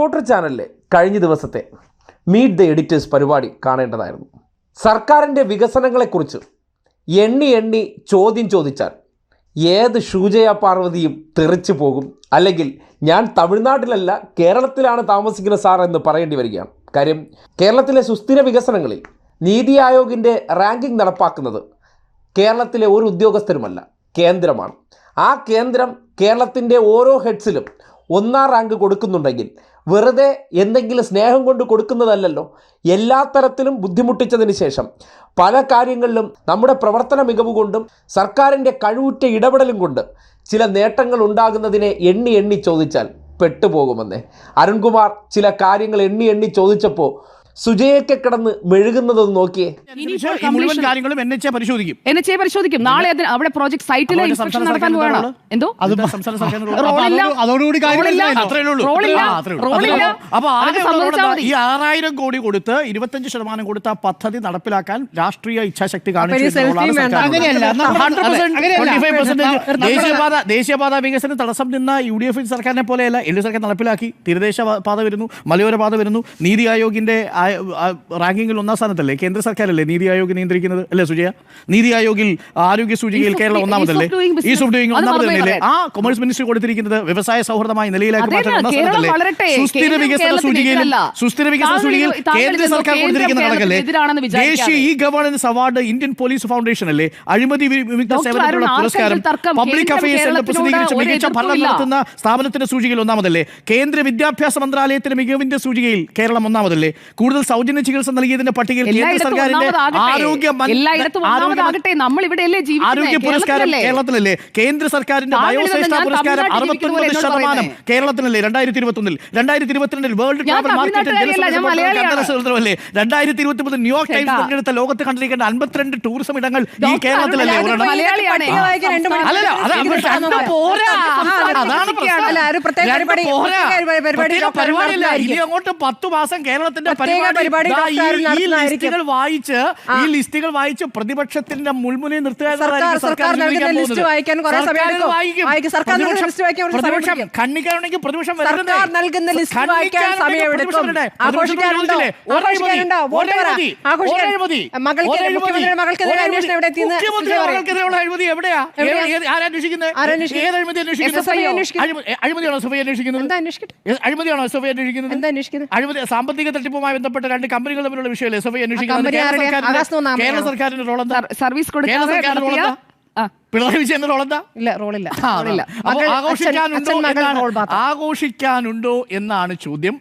Reporter ചാനലിലെ കഴിഞ്ഞ ദിവസത്തെ മീറ്റ് ദ എഡിറ്റേഴ്സ് പരിപാടി കാണേണ്ടതായിരുന്നു. സർക്കാരിന്റെ വികസനങ്ങളെക്കുറിച്ച് എണ്ണി എണ്ണി ചോദ്യം ചോദിച്ചാൽ ഏത് ഷൂജയ പാർവതിയും തെറിച്ചു പോകും. അല്ലെങ്കിൽ ഞാൻ തമിഴ്നാട്ടിലല്ല കേരളത്തിലാണ് താമസിക്കുന്ന സാർ എന്ന് പറയേണ്ടി വരികയാണ്. കാര്യം കേരളത്തിലെ സുസ്ഥിര വികസനങ്ങളിൽ നീതി ആയോഗിന്റെ റാങ്കിംഗ് നടപ്പാക്കുന്നത് കേരളത്തിലെ ഒരു ഉദ്യോഗസ്ഥരുമല്ല കേന്ദ്രമാണ്. ആ കേന്ദ്രം കേരളത്തിന്റെ ഓരോ ഹെഡ്സിലും ഒന്നാം റാങ്ക് കൊടുക്കുന്നുണ്ടെങ്കിൽ വെറുതെ എന്തെങ്കിലും സ്നേഹം കൊണ്ട് കൊടുക്കുന്നതല്ലല്ലോ. എല്ലാ തരത്തിലും ബുദ്ധിമുട്ടിച്ചതിന് ശേഷം പല കാര്യങ്ങളിലും നമ്മുടെ പ്രവർത്തന മികവ് കൊണ്ടും സർക്കാരിന്റെ കഴിവുറ്റ ഇടപെടലും കൊണ്ട് ചില നേട്ടങ്ങൾ ഉണ്ടാകുന്നതിനെ എണ്ണി എണ്ണി ചോദിച്ചാൽ പെട്ടുപോകുമെന്നേ. അരുൺകുമാർ ചില കാര്യങ്ങൾ എണ്ണി എണ്ണി ചോദിച്ചപ്പോൾ സുജയൊക്കെ കിടന്ന് മെഴുകുന്നതൊന്ന് നോക്കിയേ. മുഴുവൻ കാര്യങ്ങളും എൻ എച്ച് പരിശോധിക്കും. എൻ എച്ച് പരിശോധിക്കും. നാളെ അതിന് അവിടെ പ്രോജക്ട് സൈറ്റിലെ ഇൻസ്പെക്ഷൻ നടക്കാൻ നടത്താൻ സർക്കാരിന്റെ എന്തോ അതോടുകൂടി. ഈ ആറായിരം കോടി കൊടുത്ത് ഇരുപത്തഞ്ച് ശതമാനം കൊടുത്ത പദ്ധതി നടപ്പിലാക്കാൻ രാഷ്ട്രീയ ഇച്ഛാശക്തി കാണിച്ചു ഈ selfie എന്നുള്ളതാണ് വേണ്ട. സർക്കാർ. അങ്ങനെയല്ല. നമ്മൾ- 100% 25% നമ്മൾ- ദേശീയപാത ദേശീയപാത വികസനം തടസ്സം നിന്ന യു ഡി എഫ് സർക്കാരിനെ പോലെയല്ല എൽ ഡി സർക്കാർ നടപ്പിലാക്കി. തീരദേശ പാത വരുന്നു മലയോര പാത വരുന്നു. നീതി ആയോഗിന്റെ റാങ്കിങ്ങിൽ ഒന്നാം സ്ഥാനത്തല്ലേ? കേന്ദ്ര സർക്കാരല്ലേ നീതി ആയോഗ് നിയന്ത്രിക്കുന്നത്? അല്ലേ സുജയ? നീതി ആയോഗിൽ ആരോഗ്യ സൂചികയിൽ കേരളം ഒന്നാമതല്ലേ? ഈ ഈസ് ഓഫ് ഡൂയിങ് ഒന്നാമതല്ലേ? ആ കൊമേഴ്സ് മിനിസ്റ്റർ കൊടുത്തിരിക്കുന്നത് വ്യവസായ സൗഹൃദമായ നിലയിലാക്കി മാറ്റാൻ ഒന്നാം സ്ഥാനത്തല്ലേ? സുസ്ഥിര വികസന സൂചികയിൽ സുസ്ഥിര വികസന സൂചികയിൽ കേന്ദ്ര സർക്കാർ കൊടുത്തിരിക്കുന്ന കണക്കല്ലേ. ദേശീയ e governance award Indian police foundation അല്ലേ? അഴിമതി വിമുക്ത സേവനത്തിനുള്ള പുരസ്കാരം. പബ്ലിക് അഫയേഴ്സ് സെന്റർ പ്രസിദ്ധീകരിച്ച മികച്ച ഭരണം നടത്തുന്ന സ്ഥാപനത്തിന്റെ സൂചികയിൽ ഒന്നാമതല്ലേ? കേന്ദ്ര വിദ്യാഭ്യാസ മന്ത്രാലയത്തിന്റെ മികവിന്റെ സൂചികയിൽ കേരളം ഒന്നാമതല്ലേ? കൂടുതൽ സൗജന്യ ചികിത്സ നൽകിയതിന്റെ പട്ടികയിൽ കേന്ദ്ര സർക്കാരിന്റെ ആരോഗ്യ ആരോഗ്യ മൻ- നമ്മൾ ഇവിടെയല്ലേ ആരോഗ്യ പുരസ്കാരം കേരളത്തിലല്ലേ? കേന്ദ്ര സർക്കാരിന്റെ താങ്കൾ ബയോശ്രേഷ്ഠ പുരസ്കാരം അറുപത്തൊൻപത് ശതമാനം കേരളത്തിലല്ലേ? രണ്ടായിരത്തി ഇരുപത്തൊന്നിൽ രണ്ടായിരത്തി ഇരുപത്തിരണ്ടിൽ വേൾഡ് ട്രാവൽ മാർക്കറ്റ് രണ്ടായിരത്തി ഇരുപത്തി മൂന്ന് ന്യൂയോർക്ക് ടൈംസ് പങ്കെടുത്ത തിരഞ്ഞെടുത്ത ലോകത്ത് കണ്ടിരിക്കേണ്ട അൻപത്തിരണ്ട് ടൂറിസം ഇടങ്ങൾ ഈ കേരളത്തിലല്ലേ. അതാണ് പരിപാടി- പരിപാടി പരിപാടിയില്ല. ഇനി അങ്ങോട്ട് പത്ത് മാസം കേരളത്തിന്റെ പ്രത്യേക പരിപാടി ലിസ്റ്റുകൾ വായിച്ച് ഈ ലിസ്റ്റുകൾ വായിച്ച് പ്രതിപക്ഷത്തിന്റെ മുൾമുനയിൽ നിർത്തുക സർക്കാർ നൽകുന്ന ലിസ്റ്റ് വായിക്കാൻ കുറേ സമയം. വായിക്കും. സർക്കാർ ലിസ്റ്റ് വായിക്കാൻ പ്രതിപക്ഷം പ്രതിപക്ഷം. സർക്കാർ നൽകുന്ന ലിസ്റ്റ് വായിക്കാൻ സമയം. ആഘോഷിക്കാനുണ്ടോ? ആഘോഷിക്കാനുണ്ടോ? ആഘോഷിക്കാൻ. മകൾക്ക് ഒരഴിമതി. മുഖ്യമന്ത്രിയുടെ മകൾക്കെതിരെ അന്വേഷണം എവിടെ എത്തിയെന്ന്. എവിടെയാ? അഴിമതിയാണോ സഭയെ അന്വേഷിക്കുന്നത്? അഴിമതിയാണോ സഭയെ അന്വേഷിക്കുന്നത്? സാമ്പത്തിക തട്ടിപ്പുമായി ബന്ധപ്പെട്ട രണ്ട് കമ്പനികൾ തമ്മിലുള്ള വിഷയമല്ലേ? എസ് എഫ് ഐ അന്വേഷിക്കുന്നത് കേരള സർക്കാരിന്റെ- റോൾ എന്താ? സർ- സർവീസ് കേരള സർക്കാരിന്റെ റോൾ എന്താ. പിണറായി വിജയന്റെ റോൾ എന്താ? ഇല്ല റോളില്ല ആഘോഷിക്കാനുണ്ടോ ആഘോഷിക്കാനുണ്ടോ എന്നാണ് ചോദ്യം.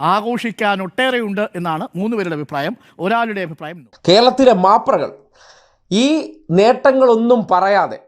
ആഘോഷിക്കാൻ ഒട്ടേറെയുണ്ട് എന്നാണ് മൂന്ന് പേരുടെ അഭിപ്രായം. ഒരാളുടെ അഭിപ്രായം കേരളത്തിലെ മാപ്രകൾ ഈ നേട്ടങ്ങളൊന്നും പറയാതെ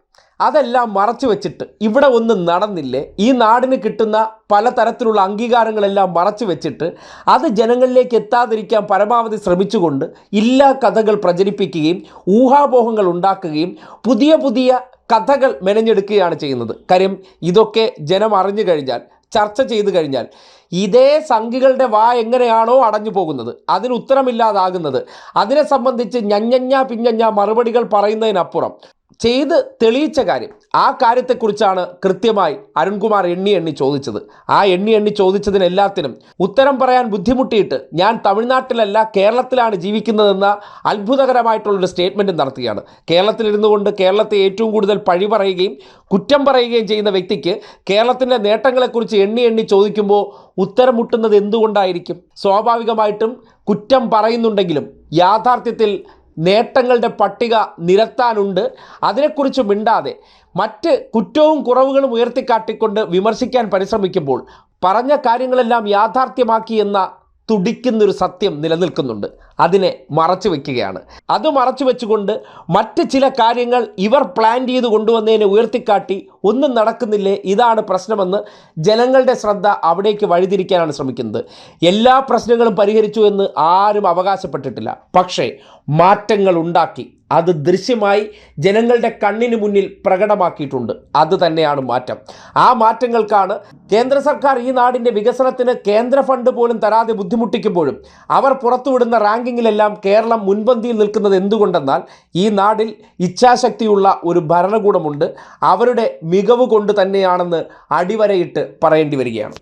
അതെല്ലാം മറച്ചു വെച്ചിട്ട് ഇവിടെ ഒന്നും നടന്നില്ലേ? ഈ നാടിന് കിട്ടുന്ന പലതരത്തിലുള്ള അംഗീകാരങ്ങളെല്ലാം മറച്ചു വെച്ചിട്ട് അത് ജനങ്ങളിലേക്ക് എത്താതിരിക്കാൻ പരമാവധി ശ്രമിച്ചുകൊണ്ട് ഇല്ലാ കഥകൾ പ്രചരിപ്പിക്കുകയും ഊഹാപോഹങ്ങൾ ഉണ്ടാക്കുകയും പുതിയ പുതിയ കഥകൾ മെനഞ്ഞെടുക്കുകയാണ് ചെയ്യുന്നത്. കാര്യം ഇതൊക്കെ ജനം അറിഞ്ഞു കഴിഞ്ഞാൽ ചർച്ച ചെയ്തു കഴിഞ്ഞാൽ ഇതേ സംഘികളുടെ വാ എങ്ങനെയാണോ അടഞ്ഞു പോകുന്നത്. അതിന് ഉത്തരമില്ലാതാകുന്നത്. അതിനെ സംബന്ധിച്ച് ഞഞ്ഞഞ്ഞ പിഞ്ഞഞ്ഞ മറുപടികൾ പറയുന്നതിനപ്പുറം ചെയ്ത് തെളിയിച്ച കാര്യം. ആ കാര്യത്തെക്കുറിച്ചാണ് കൃത്യമായി അരുൺകുമാർ എണ്ണി എണ്ണി ചോദിച്ചത്. ആ എണ്ണി എണ്ണി ചോദിച്ചതിനെല്ലാത്തിനും ഉത്തരം പറയാൻ ബുദ്ധിമുട്ടിയിട്ട് ഞാൻ തമിഴ്നാട്ടിലല്ല കേരളത്തിലാണ് ജീവിക്കുന്നതെന്ന അത്ഭുതകരമായിട്ടുള്ളൊരു സ്റ്റേറ്റ്മെന്റ് നടത്തുകയാണ്. കേരളത്തിലിരുന്നു കൊണ്ട് കേരളത്തെ ഏറ്റവും കൂടുതൽ പഴി പറയുകയും കുറ്റം പറയുകയും ചെയ്യുന്ന വ്യക്തിക്ക് കേരളത്തിന്റെ നേട്ടങ്ങളെക്കുറിച്ച് എണ്ണി എണ്ണി ചോദിക്കുമ്പോൾ ഉത്തരം മുട്ടുന്നത് എന്തുകൊണ്ടായിരിക്കും? സ്വാഭാവികമായിട്ടും കുറ്റം പറയുന്നുണ്ടെങ്കിലും യാഥാർത്ഥ്യത്തിൽ നേട്ടങ്ങളുടെ പട്ടിക നിരത്താനുണ്ട്. അതിനെക്കുറിച്ച് മിണ്ടാതെ മറ്റ് കുറ്റവും കുറവുകളും ഉയർത്തിക്കാട്ടിക്കൊണ്ട് വിമർശിക്കാൻ പരിശ്രമിക്കുമ്പോൾ പറഞ്ഞ കാര്യങ്ങളെല്ലാം യാഥാർത്ഥ്യമാക്കി എന്ന തുടിക്കുന്നൊരു സത്യം നിലനിൽക്കുന്നുണ്ട്. അതിനെ മറച്ചു വയ്ക്കുകയാണ് അത് മറച്ചു വെച്ചുകൊണ്ട് മറ്റ് ചില കാര്യങ്ങൾ ഇവർ പ്ലാൻ ചെയ്ത് കൊണ്ടുവന്നതിനെ ഉയർത്തിക്കാട്ടി ഒന്നും നടക്കുന്നില്ലേ? ഇതാണ് പ്രശ്നമെന്ന് ജനങ്ങളുടെ ശ്രദ്ധ അവിടേക്ക് വഴിതിരിക്കാനാണ് ശ്രമിക്കുന്നത്. എല്ലാ പ്രശ്നങ്ങളും പരിഹരിച്ചു എന്ന് ആരും അവകാശപ്പെട്ടിട്ടില്ല. പക്ഷേ മാറ്റങ്ങൾ ഉണ്ടാക്കി. അത് ദൃശ്യമായി ജനങ്ങളുടെ കണ്ണിന് മുന്നിൽ പ്രകടമാക്കിയിട്ടുണ്ട്. അത് തന്നെയാണ് മാറ്റം. ആ മാറ്റങ്ങൾക്കാണ് കേന്ദ്ര സർക്കാർ ഈ നാടിന്റെ വികസനത്തിന് കേന്ദ്ര ഫണ്ട് പോലും തരാതെ ബുദ്ധിമുട്ടിക്കുമ്പോഴും അവർ പുറത്തുവിടുന്ന റാങ്കിങ്ങിലെല്ലാം കേരളം മുൻപന്തിയിൽ നിൽക്കുന്നത് എന്തുകൊണ്ടെന്നാൽ ഈ നാടിൽ ഇച്ഛാശക്തിയുള്ള ഒരു ഭരണകൂടമുണ്ട്. അവരുടെ മികവ് കൊണ്ട് തന്നെയാണെന്ന് അടിവരയിട്ട് പറയേണ്ടി വരികയാണ്.